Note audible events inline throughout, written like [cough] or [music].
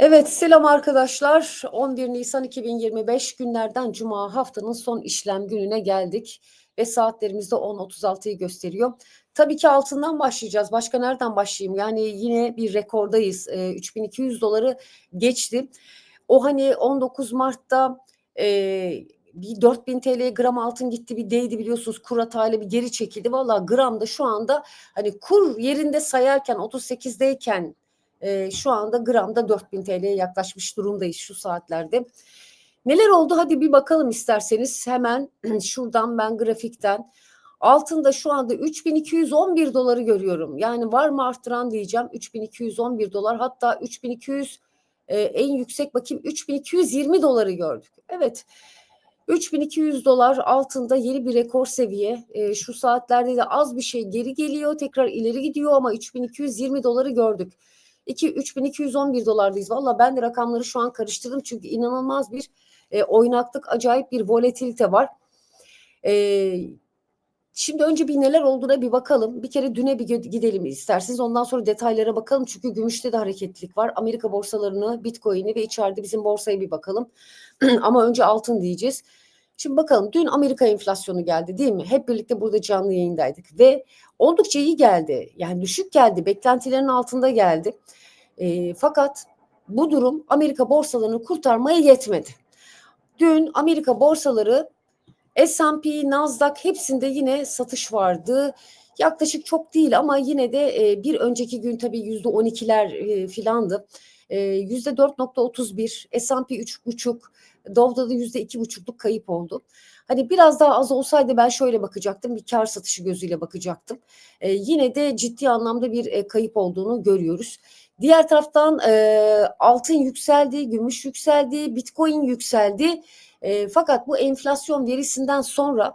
Evet, selam arkadaşlar. 11 Nisan 2025 günlerden Cuma haftanın son işlem gününe geldik ve saatlerimizde 10.36'yı gösteriyor. Tabii ki altından başlayacağız. Başka nereden başlayayım? Yani yine bir rekordayız. E, 3200 doları geçti. O hani 19 Mart'ta e, bir 4000 TL gram altın gitti bir değdi biliyorsunuz kur hatayla bir geri çekildi. Valla gram da şu anda hani kur yerinde sayarken 38'deyken e, şu anda gramda 4000 TL'ye yaklaşmış durumdayız şu saatlerde. Neler oldu hadi bir bakalım isterseniz hemen [clears throat] şuradan ben grafikten. Altında şu anda 3211 doları görüyorum. Yani var mı arttıran diyeceğim 3211 dolar hatta 3200 e, en yüksek bakayım 3220 doları gördük. Evet 3200 dolar altında yeni bir rekor seviye. E, şu saatlerde de az bir şey geri geliyor tekrar ileri gidiyor ama 3220 doları gördük. 2 3211 dolardayız. Valla ben de rakamları şu an karıştırdım çünkü inanılmaz bir e, oynaklık, acayip bir volatilite var. E, şimdi önce bir neler olduğuna bir bakalım. Bir kere düne bir gidelim isterseniz. Ondan sonra detaylara bakalım. Çünkü gümüşte de hareketlilik var. Amerika borsalarını, Bitcoin'i ve içeride bizim borsaya bir bakalım. [clears throat] Ama önce altın diyeceğiz. Şimdi bakalım dün Amerika enflasyonu geldi değil mi? Hep birlikte burada canlı yayındaydık ve oldukça iyi geldi. Yani düşük geldi, beklentilerin altında geldi. E, fakat bu durum Amerika borsalarını kurtarmaya yetmedi. Dün Amerika borsaları S&P, Nasdaq hepsinde yine satış vardı. Yaklaşık çok değil ama yine de e, bir önceki gün tabii yüzde 12'ler e, filandı. E, %4.31, S&P 3.5, Dov'da da yüzde iki buçukluk kayıp oldu. Hani biraz daha az olsaydı ben şöyle bakacaktım bir kar satışı gözüyle bakacaktım. E, yine de ciddi anlamda bir e, kayıp olduğunu görüyoruz. Diğer taraftan e, altın yükseldi, gümüş yükseldi, bitcoin yükseldi. E, fakat bu enflasyon verisinden sonra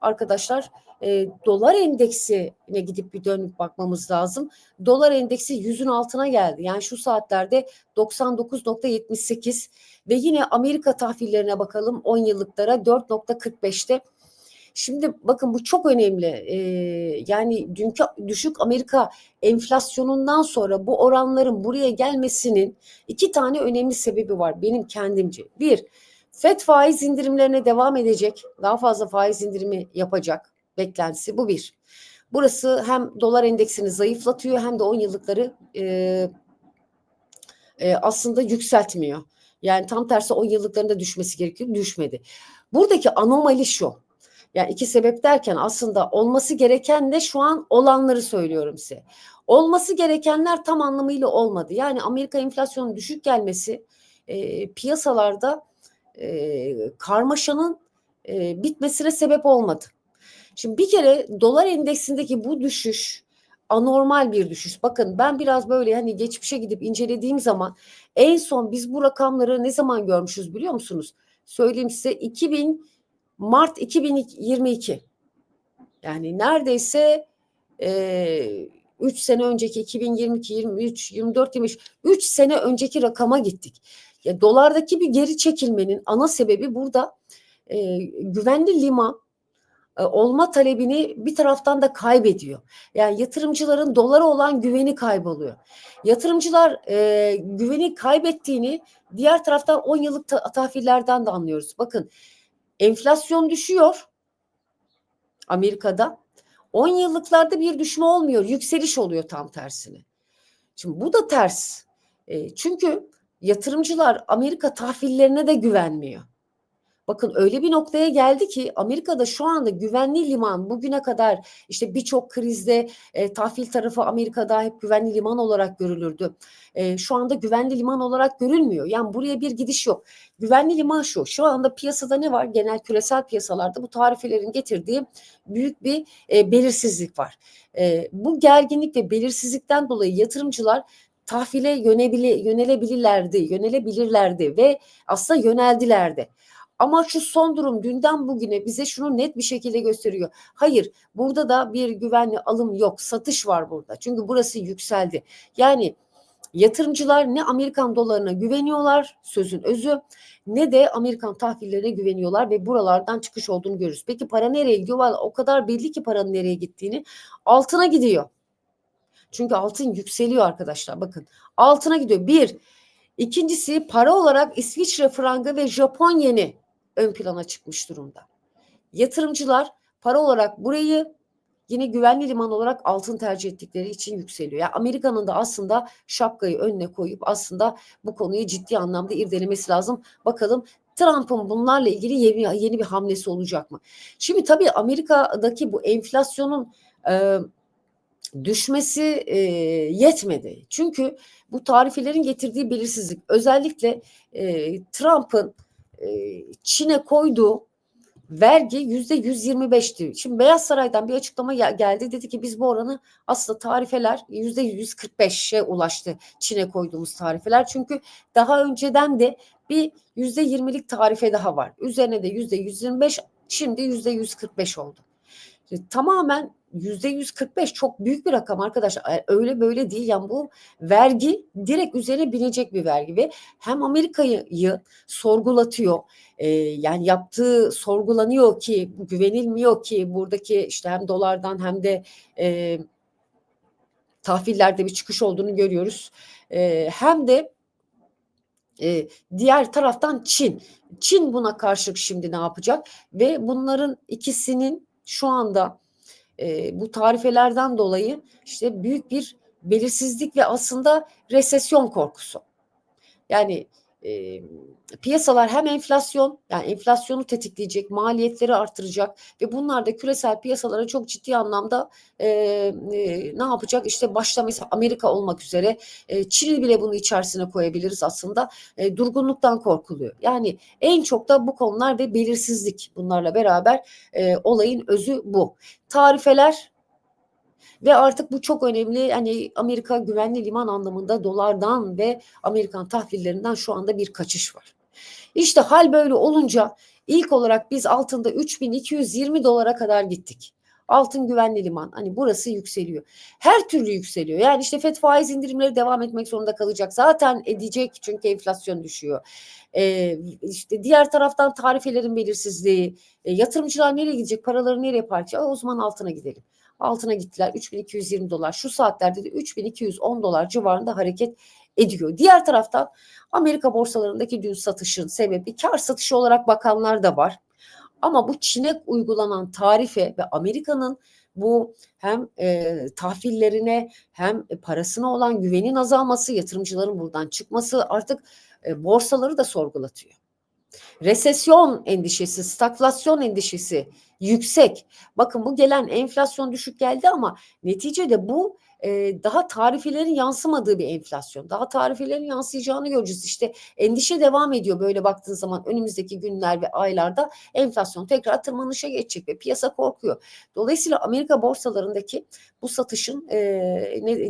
arkadaşlar e, dolar endeksine gidip bir dönüp bakmamız lazım. Dolar endeksi yüzün altına geldi. Yani şu saatlerde 99.78 ve yine Amerika tahvillerine bakalım 10 yıllıklara 4.45'te. Şimdi bakın bu çok önemli. Ee, yani dünkü düşük Amerika enflasyonundan sonra bu oranların buraya gelmesinin iki tane önemli sebebi var benim kendimce. Bir, FED faiz indirimlerine devam edecek. Daha fazla faiz indirimi yapacak beklentisi bu bir. Burası hem dolar endeksini zayıflatıyor hem de 10 yıllıkları e, e, aslında yükseltmiyor. Yani tam tersi 10 yıllıklarında düşmesi gerekiyor. Düşmedi. Buradaki anomali şu. Yani iki sebep derken aslında olması gereken de şu an olanları söylüyorum size. Olması gerekenler tam anlamıyla olmadı. Yani Amerika enflasyonun düşük gelmesi e, piyasalarda e, karmaşanın e, bitmesine sebep olmadı. Şimdi bir kere dolar endeksindeki bu düşüş anormal bir düşüş. Bakın ben biraz böyle hani geçmişe gidip incelediğim zaman en son biz bu rakamları ne zaman görmüşüz biliyor musunuz? Söyleyeyim size 2000 Mart 2022. Yani neredeyse e, 3 sene önceki 2022, 23, 24, 25 3 sene önceki rakama gittik. Ya dolardaki bir geri çekilmenin ana sebebi burada e, güvenli liman olma talebini bir taraftan da kaybediyor. Yani yatırımcıların dolara olan güveni kayboluyor. Yatırımcılar e, güveni kaybettiğini diğer taraftan 10 yıllık ta- tahvillerden de anlıyoruz. Bakın Enflasyon düşüyor Amerika'da. 10 yıllıklarda bir düşme olmuyor. Yükseliş oluyor tam tersine. Şimdi bu da ters. E, çünkü yatırımcılar Amerika tahvillerine de güvenmiyor. Bakın öyle bir noktaya geldi ki Amerika'da şu anda güvenli liman bugüne kadar işte birçok krizde e, tahvil tarafı Amerika'da hep güvenli liman olarak görülürdü. E, şu anda güvenli liman olarak görülmüyor. Yani buraya bir gidiş yok. Güvenli liman şu. Şu anda piyasada ne var? Genel küresel piyasalarda bu tarifelerin getirdiği büyük bir e, belirsizlik var. E, bu gerginlik ve belirsizlikten dolayı yatırımcılar tahvile yönebili, yönelebilirlerdi, yönelebilirlerdi ve aslında yöneldilerdi. Ama şu son durum dünden bugüne bize şunu net bir şekilde gösteriyor. Hayır burada da bir güvenli alım yok satış var burada. Çünkü burası yükseldi. Yani yatırımcılar ne Amerikan dolarına güveniyorlar sözün özü ne de Amerikan tahvillerine güveniyorlar ve buralardan çıkış olduğunu görürüz. Peki para nereye gidiyor? O kadar belli ki paranın nereye gittiğini altına gidiyor. Çünkü altın yükseliyor arkadaşlar bakın altına gidiyor. Bir İkincisi para olarak İsviçre frangı ve Japon yeni ön plana çıkmış durumda. Yatırımcılar para olarak burayı yine güvenli liman olarak altın tercih ettikleri için yükseliyor. Yani Amerika'nın da aslında şapkayı önüne koyup aslında bu konuyu ciddi anlamda irdelemesi lazım. Bakalım Trump'ın bunlarla ilgili yeni, yeni bir hamlesi olacak mı? Şimdi tabii Amerika'daki bu enflasyonun e, düşmesi e, yetmedi. Çünkü bu tarifelerin getirdiği belirsizlik özellikle e, Trump'ın Çin'e koyduğu vergi yüzde 125'ti. Şimdi Beyaz Saray'dan bir açıklama geldi. Dedi ki biz bu oranı aslında tarifeler yüzde 145'e ulaştı Çin'e koyduğumuz tarifeler. Çünkü daha önceden de bir yüzde 20'lik tarife daha var. Üzerine de yüzde 125 şimdi yüzde 145 oldu. Tamamen yüzde 145 çok büyük bir rakam arkadaşlar. Öyle böyle değil. Yani bu vergi direkt üzerine binecek bir vergi ve hem Amerika'yı sorgulatıyor. Ee, yani yaptığı sorgulanıyor ki güvenilmiyor ki buradaki işte hem dolardan hem de e, tahvillerde bir çıkış olduğunu görüyoruz. E, hem de e, diğer taraftan Çin. Çin buna karşılık şimdi ne yapacak? Ve bunların ikisinin şu anda e, bu tarifelerden dolayı işte büyük bir belirsizlik ve aslında resesyon korkusu. Yani e, piyasalar hem enflasyon yani enflasyonu tetikleyecek, maliyetleri artıracak ve bunlar da küresel piyasalara çok ciddi anlamda e, e, ne yapacak? İşte başta mesela Amerika olmak üzere e, Çin'i bile bunu içerisine koyabiliriz aslında. E, durgunluktan korkuluyor. Yani en çok da bu konular ve belirsizlik bunlarla beraber e, olayın özü bu. Tarifeler ve artık bu çok önemli. Hani Amerika güvenli liman anlamında dolardan ve Amerikan tahvillerinden şu anda bir kaçış var. İşte hal böyle olunca ilk olarak biz altında 3220 dolara kadar gittik. Altın güvenli liman. Hani burası yükseliyor. Her türlü yükseliyor. Yani işte FED faiz indirimleri devam etmek zorunda kalacak. Zaten edecek çünkü enflasyon düşüyor. Ee, işte diğer taraftan tarifelerin belirsizliği. E, yatırımcılar nereye gidecek? Paraları nereye parçalayacak? O zaman altına gidelim altına gittiler 3220 dolar. Şu saatlerde de 3210 dolar civarında hareket ediyor. Diğer taraftan Amerika borsalarındaki dün satışın sebebi kar satışı olarak bakanlar da var. Ama bu Çin'e uygulanan tarife ve Amerika'nın bu hem e, tahvillerine hem parasına olan güvenin azalması, yatırımcıların buradan çıkması artık e, borsaları da sorgulatıyor. Resesyon endişesi, stagflasyon endişesi yüksek. Bakın bu gelen enflasyon düşük geldi ama neticede bu e, daha tarifelerin yansımadığı bir enflasyon. Daha tarifelerin yansıyacağını göreceğiz. İşte endişe devam ediyor böyle baktığın zaman önümüzdeki günler ve aylarda enflasyon tekrar tırmanışa geçecek ve piyasa korkuyor. Dolayısıyla Amerika borsalarındaki bu satışın e,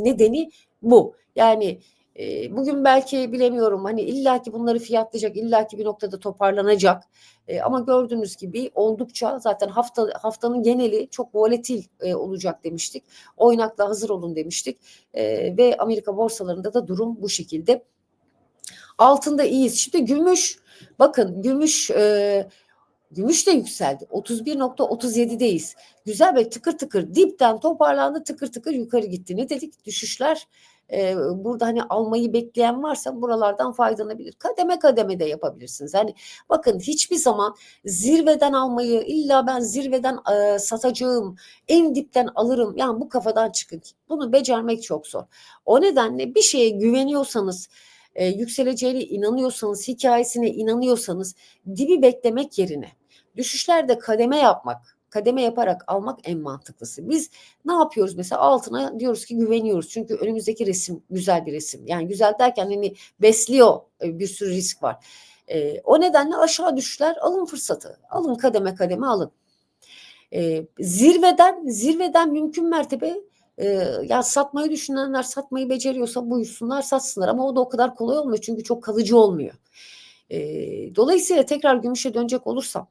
nedeni bu. Yani e, bugün belki bilemiyorum hani illaki bunları fiyatlayacak, illaki bir noktada toparlanacak. E, ama gördüğünüz gibi oldukça zaten hafta haftanın geneli çok volatil e, olacak demiştik. Oynakla hazır olun demiştik. E, ve Amerika borsalarında da durum bu şekilde. Altında iyiyiz. Şimdi gümüş bakın gümüş e, Gümüş de yükseldi. 31.37'deyiz. Güzel ve tıkır tıkır dipten toparlandı tıkır tıkır yukarı gitti. Ne dedik? Düşüşler e, burada hani almayı bekleyen varsa buralardan faydalanabilir. Kademe kademe de yapabilirsiniz. Yani bakın hiçbir zaman zirveden almayı illa ben zirveden e, satacağım, en dipten alırım. Yani bu kafadan çıkın. Bunu becermek çok zor. O nedenle bir şeye güveniyorsanız e, yükseleceğine inanıyorsanız, hikayesine inanıyorsanız dibi beklemek yerine düşüşlerde kademe yapmak, kademe yaparak almak en mantıklısı. Biz ne yapıyoruz mesela altına diyoruz ki güveniyoruz. Çünkü önümüzdeki resim güzel bir resim. Yani güzel derken hani besliyor e, bir sürü risk var. E, o nedenle aşağı düşüşler alın fırsatı. Alın kademe kademe alın. E, zirveden zirveden mümkün mertebe e, ya satmayı düşünenler satmayı beceriyorsa buyursunlar satsınlar ama o da o kadar kolay olmuyor çünkü çok kalıcı olmuyor. E, dolayısıyla tekrar gümüşe dönecek olursam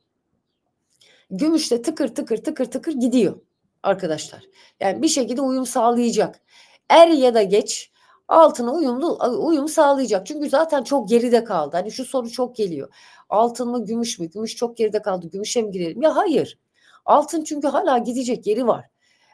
gümüşte tıkır tıkır tıkır tıkır gidiyor arkadaşlar. Yani bir şekilde uyum sağlayacak. Er ya da geç altına uyumlu uyum sağlayacak. Çünkü zaten çok geride kaldı. Hani şu soru çok geliyor. Altın mı gümüş mü? Gümüş çok geride kaldı. Gümüşe mi girelim? Ya hayır. Altın çünkü hala gidecek yeri var.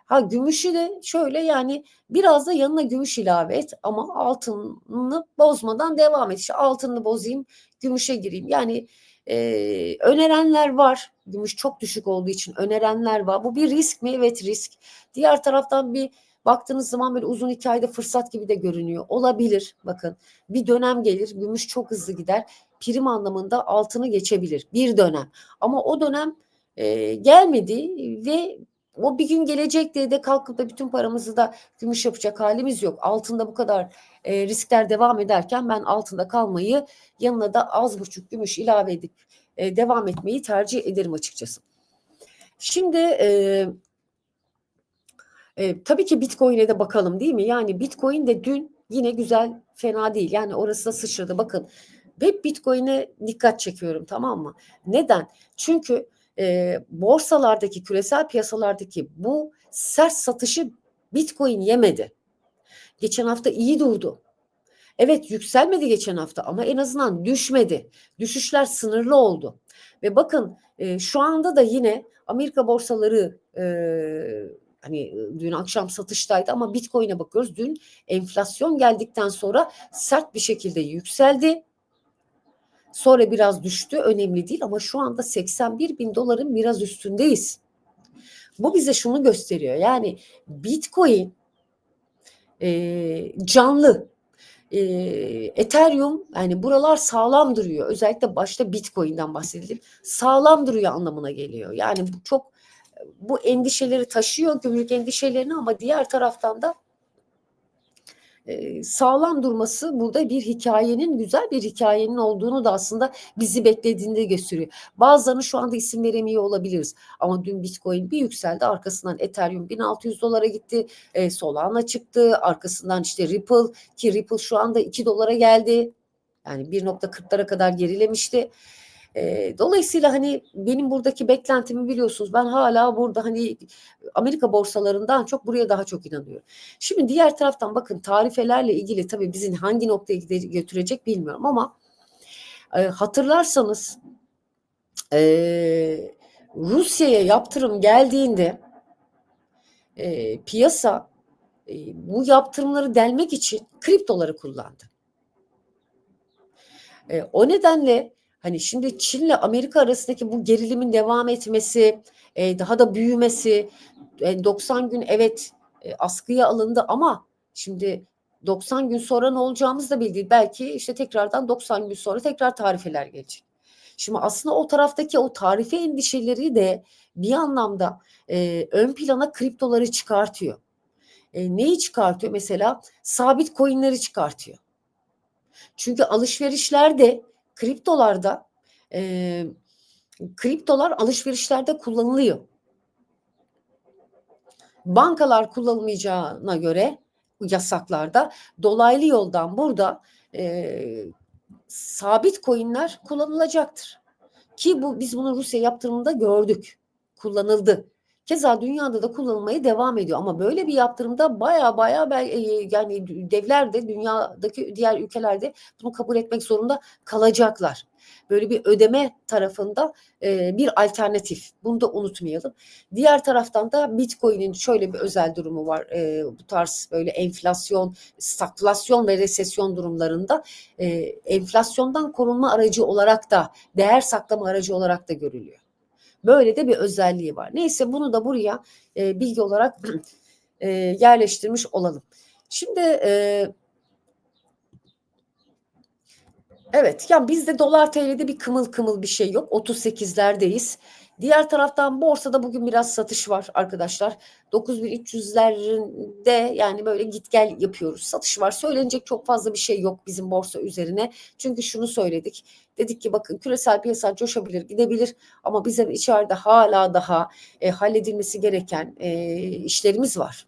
Ha gümüşü de şöyle yani biraz da yanına gümüş ilave et ama altını bozmadan devam et. İşte altını bozayım, gümüşe gireyim. Yani e, önerenler var. Gümüş çok düşük olduğu için önerenler var. Bu bir risk mi? Evet risk. Diğer taraftan bir baktığınız zaman böyle uzun hikayede fırsat gibi de görünüyor. Olabilir. Bakın bir dönem gelir. Gümüş çok hızlı gider. Prim anlamında altını geçebilir. Bir dönem. Ama o dönem e, gelmedi ve o bir gün gelecek diye de kalkıp da bütün paramızı da gümüş yapacak halimiz yok. Altında bu kadar e, riskler devam ederken ben altında kalmayı yanına da az buçuk gümüş ilave edip e, devam etmeyi tercih ederim açıkçası. Şimdi e, e, tabii ki Bitcoin'e de bakalım değil mi? Yani Bitcoin de dün yine güzel fena değil. Yani orası da sıçradı. Bakın hep Bitcoin'e dikkat çekiyorum tamam mı? Neden? Çünkü e, borsalardaki küresel piyasalardaki bu sert satışı Bitcoin yemedi. Geçen hafta iyi durdu. Evet yükselmedi geçen hafta ama en azından düşmedi. Düşüşler sınırlı oldu. Ve bakın e, şu anda da yine Amerika borsaları e, hani dün akşam satıştaydı ama Bitcoin'e bakıyoruz. Dün enflasyon geldikten sonra sert bir şekilde yükseldi. Sonra biraz düştü önemli değil ama şu anda 81 bin doların biraz üstündeyiz. Bu bize şunu gösteriyor yani Bitcoin e, canlı e, Ethereum yani buralar sağlam duruyor. Özellikle başta Bitcoin'den bahsedelim. Sağlam duruyor anlamına geliyor. Yani bu çok bu endişeleri taşıyor gümrük endişelerini ama diğer taraftan da sağlam durması burada bir hikayenin güzel bir hikayenin olduğunu da aslında bizi beklediğinde gösteriyor. Bazılarını şu anda isim veremiyor olabiliriz ama dün Bitcoin bir yükseldi arkasından Ethereum 1600 dolara gitti e, Solana çıktı arkasından işte Ripple ki Ripple şu anda 2 dolara geldi yani 1.40'lara kadar gerilemişti. E, dolayısıyla hani benim buradaki beklentimi biliyorsunuz. Ben hala burada hani Amerika borsalarından çok buraya daha çok inanıyorum. Şimdi diğer taraftan bakın tarifelerle ilgili tabii bizim hangi noktaya götürecek bilmiyorum ama e, hatırlarsanız e, Rusya'ya yaptırım geldiğinde e, piyasa e, bu yaptırımları delmek için kriptoları kullandı. E, o nedenle Hani şimdi Çin'le Amerika arasındaki bu gerilimin devam etmesi, e, daha da büyümesi, e, 90 gün evet e, askıya alındı ama şimdi 90 gün sonra ne olacağımız da bildi. Belki işte tekrardan 90 gün sonra tekrar tarifeler gelecek. Şimdi aslında o taraftaki o tarife endişeleri de bir anlamda e, ön plana kriptoları çıkartıyor. E, neyi çıkartıyor? Mesela sabit coinleri çıkartıyor. Çünkü alışverişlerde kriptolarda e, kriptolar alışverişlerde kullanılıyor. Bankalar kullanılmayacağına göre yasaklarda dolaylı yoldan burada e, sabit coinler kullanılacaktır. Ki bu biz bunu Rusya yaptırımında gördük. Kullanıldı. Keza dünyada da kullanılmaya devam ediyor ama böyle bir yaptırımda baya baya yani devler de dünyadaki diğer ülkelerde bunu kabul etmek zorunda kalacaklar. Böyle bir ödeme tarafında e, bir alternatif. Bunu da unutmayalım. Diğer taraftan da Bitcoin'in şöyle bir özel durumu var. E, bu tarz böyle enflasyon, stagflasyon ve resesyon durumlarında e, enflasyondan korunma aracı olarak da değer saklama aracı olarak da görülüyor. Böyle de bir özelliği var. Neyse bunu da buraya e, bilgi olarak e, yerleştirmiş olalım. Şimdi e, evet yani bizde dolar TL'de bir kımıl kımıl bir şey yok. 38'lerdeyiz. Diğer taraftan borsada bugün biraz satış var arkadaşlar. 9300'lerinde yani böyle git gel yapıyoruz. Satış var. Söylenecek çok fazla bir şey yok bizim borsa üzerine. Çünkü şunu söyledik. Dedik ki bakın küresel piyasa coşabilir, gidebilir ama bizim içeride hala daha e, halledilmesi gereken e, işlerimiz var.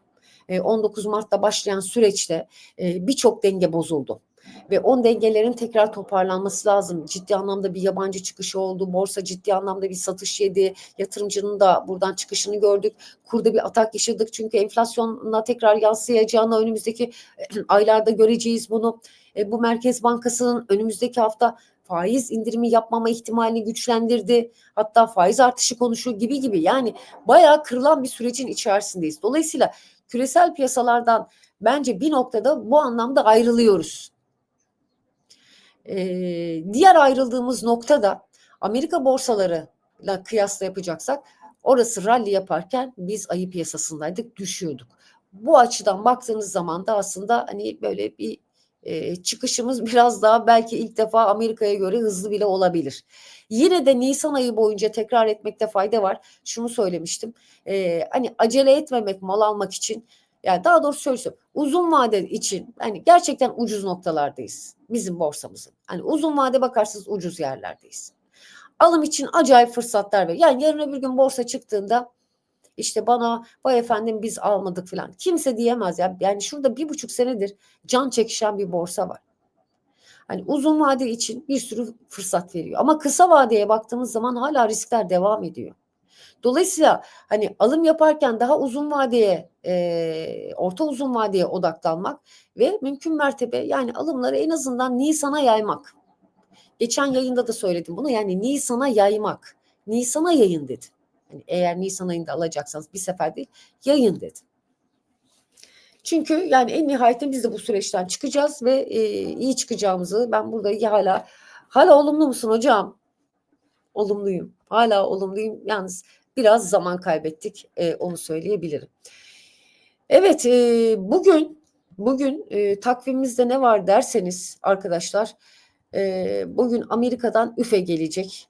E, 19 Mart'ta başlayan süreçte e, birçok denge bozuldu ve on dengelerin tekrar toparlanması lazım. Ciddi anlamda bir yabancı çıkışı oldu. Borsa ciddi anlamda bir satış yedi. Yatırımcının da buradan çıkışını gördük. Kurda bir atak yaşadık. Çünkü enflasyonla tekrar yansıyacağını önümüzdeki [clears throat] aylarda göreceğiz bunu. E, bu Merkez Bankası'nın önümüzdeki hafta faiz indirimi yapmama ihtimalini güçlendirdi. Hatta faiz artışı konuşuyor gibi gibi. Yani bayağı kırılan bir sürecin içerisindeyiz. Dolayısıyla küresel piyasalardan bence bir noktada bu anlamda ayrılıyoruz. Ee, diğer ayrıldığımız nokta da Amerika borsalarıyla kıyasla yapacaksak orası rally yaparken biz ayı piyasasındaydık, düşüyorduk. Bu açıdan baktığınız zaman da aslında hani böyle bir e, çıkışımız [laughs] biraz daha belki ilk defa Amerika'ya göre hızlı bile olabilir. Yine de Nisan ayı boyunca tekrar etmekte fayda var. Şunu söylemiştim. E, hani acele etmemek mal almak için yani daha doğrusu şöyle söyleyeyim. Uzun vade için hani gerçekten ucuz noktalardayız bizim borsamızın. Hani uzun vade bakarsanız ucuz yerlerdeyiz. Alım için acayip fırsatlar var. Yani yarın öbür gün borsa çıktığında işte bana vay efendim biz almadık falan. Kimse diyemez ya. Yani şurada bir buçuk senedir can çekişen bir borsa var. Hani uzun vade için bir sürü fırsat veriyor. Ama kısa vadeye baktığımız zaman hala riskler devam ediyor. Dolayısıyla hani alım yaparken daha uzun vadeye, e, orta uzun vadeye odaklanmak ve mümkün mertebe yani alımları en azından Nisan'a yaymak. Geçen yayında da söyledim bunu yani Nisan'a yaymak. Nisan'a yayın dedim. Yani eğer Nisan ayında alacaksanız bir sefer değil yayın dedim. Çünkü yani en nihayetinde biz de bu süreçten çıkacağız ve e, iyi çıkacağımızı ben burada hala hala olumlu musun hocam? Olumluyum. Hala olumluyum. Yalnız biraz zaman kaybettik. E, onu söyleyebilirim. Evet, e, bugün bugün e, takvimimizde ne var derseniz arkadaşlar, e, bugün Amerika'dan üfe gelecek.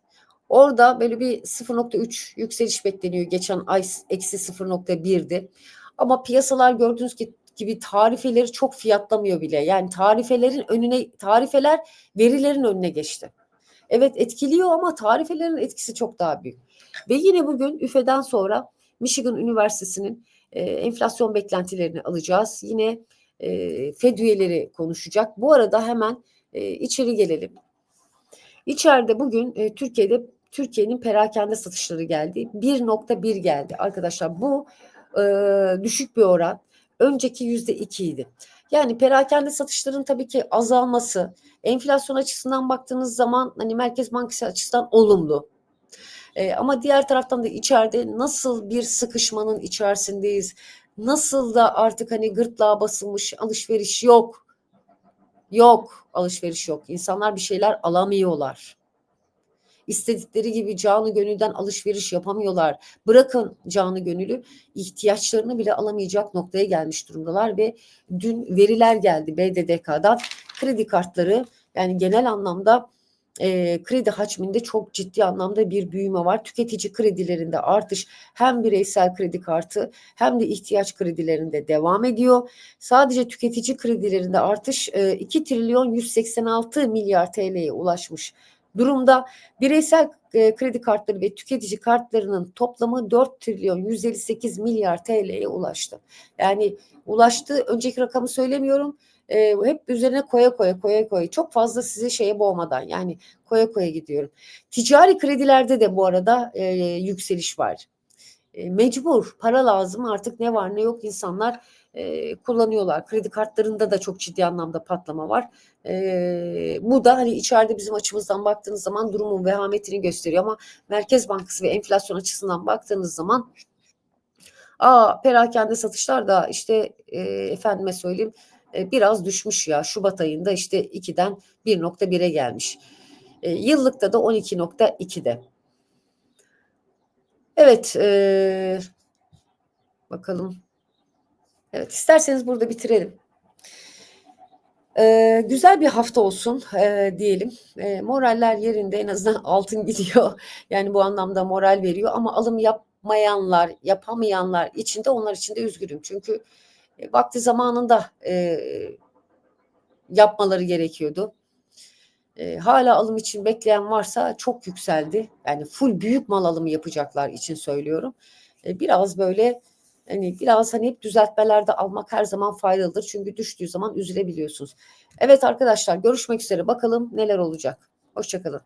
Orada böyle bir 0.3 yükseliş bekleniyor. Geçen ay eksi 0.1'di. Ama piyasalar gördüğünüz gibi tarifeleri çok fiyatlamıyor bile. Yani tarifelerin önüne tarifeler verilerin önüne geçti. Evet etkiliyor ama tarifelerin etkisi çok daha büyük. Ve yine bugün üfeden sonra Michigan Üniversitesi'nin e, enflasyon beklentilerini alacağız. Yine e, Fed üyeleri konuşacak. Bu arada hemen e, içeri gelelim. İçeride bugün e, Türkiye'de Türkiye'nin perakende satışları geldi. 1.1 geldi arkadaşlar. Bu e, düşük bir oran. Önceki yüzde iki Yani perakende satışların tabii ki azalması, enflasyon açısından baktığınız zaman hani Merkez Bankası açısından olumlu. E, ama diğer taraftan da içeride nasıl bir sıkışmanın içerisindeyiz? Nasıl da artık hani gırtlağa basılmış alışveriş yok. Yok alışveriş yok. İnsanlar bir şeyler alamıyorlar. İstedikleri gibi canı gönülden alışveriş yapamıyorlar. Bırakın canı gönülü ihtiyaçlarını bile alamayacak noktaya gelmiş durumdalar ve dün veriler geldi BDDK'dan kredi kartları yani genel anlamda e, kredi hacminde çok ciddi anlamda bir büyüme var. Tüketici kredilerinde artış hem bireysel kredi kartı hem de ihtiyaç kredilerinde devam ediyor. Sadece tüketici kredilerinde artış e, 2 trilyon 186 milyar TL'ye ulaşmış durumda. Bireysel e, kredi kartları ve tüketici kartlarının toplamı 4 trilyon 158 milyar TL'ye ulaştı. Yani ulaştı önceki rakamı söylemiyorum e, hep üzerine koya koya koya koya çok fazla sizi şeye boğmadan yani koya koya gidiyorum. Ticari kredilerde de bu arada e, yükseliş var. Mecbur para lazım artık ne var ne yok insanlar e, kullanıyorlar. Kredi kartlarında da çok ciddi anlamda patlama var. E, bu da hani içeride bizim açımızdan baktığınız zaman durumun vehametini gösteriyor ama Merkez Bankası ve enflasyon açısından baktığınız zaman Aa perakende satışlar da işte e, efendime söyleyeyim e, biraz düşmüş ya. Şubat ayında işte 2'den 1.1'e gelmiş. E, yıllıkta da 12.2'de. Evet. E, bakalım. Evet isterseniz burada bitirelim. Ee, güzel bir hafta olsun e, diyelim. E, moraller yerinde en azından [laughs] altın gidiyor. Yani bu anlamda moral veriyor ama alım yapmayanlar, yapamayanlar için de onlar için de üzgünüm. Çünkü e, vakti zamanında e, yapmaları gerekiyordu. E, hala alım için bekleyen varsa çok yükseldi. Yani full büyük mal alımı yapacaklar için söylüyorum. E, biraz böyle hani biraz hani hep düzeltmelerde almak her zaman faydalıdır. Çünkü düştüğü zaman üzülebiliyorsunuz. Evet arkadaşlar görüşmek üzere. Bakalım neler olacak. Hoşçakalın.